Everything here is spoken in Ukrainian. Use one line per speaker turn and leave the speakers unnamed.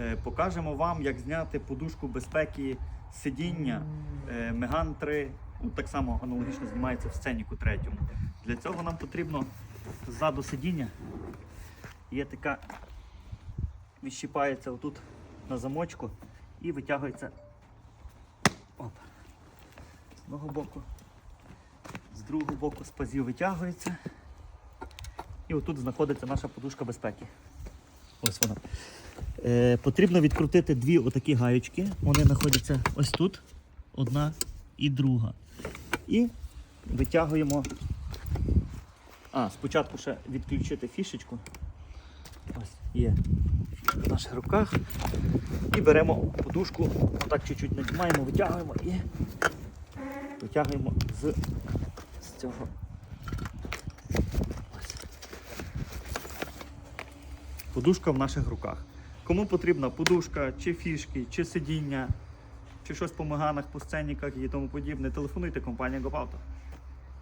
Е, Покажемо вам, як зняти подушку безпеки сидіння е, Меган 3. Ну, так само аналогічно знімається в сценіку третьому. Для цього нам потрібно ззаду сидіння. Є така, відщіпається отут на замочку і витягується оп, з одного боку, з другого боку з пазів витягується. І отут знаходиться наша подушка безпеки. Ось вона. Е, потрібно відкрутити дві отакі гаєчки. Вони знаходяться ось тут, одна і друга. І витягуємо. А, спочатку ще відключити фішечку. Ось є в наших руках. І беремо подушку, отак чуть-чуть надіймаємо, витягуємо і витягуємо з, з цього. Подушка в наших руках. Кому потрібна подушка, чи фішки, чи сидіння, чи щось по маганах, по сценіках і тому подібне, телефонуйте компанія GoPauto.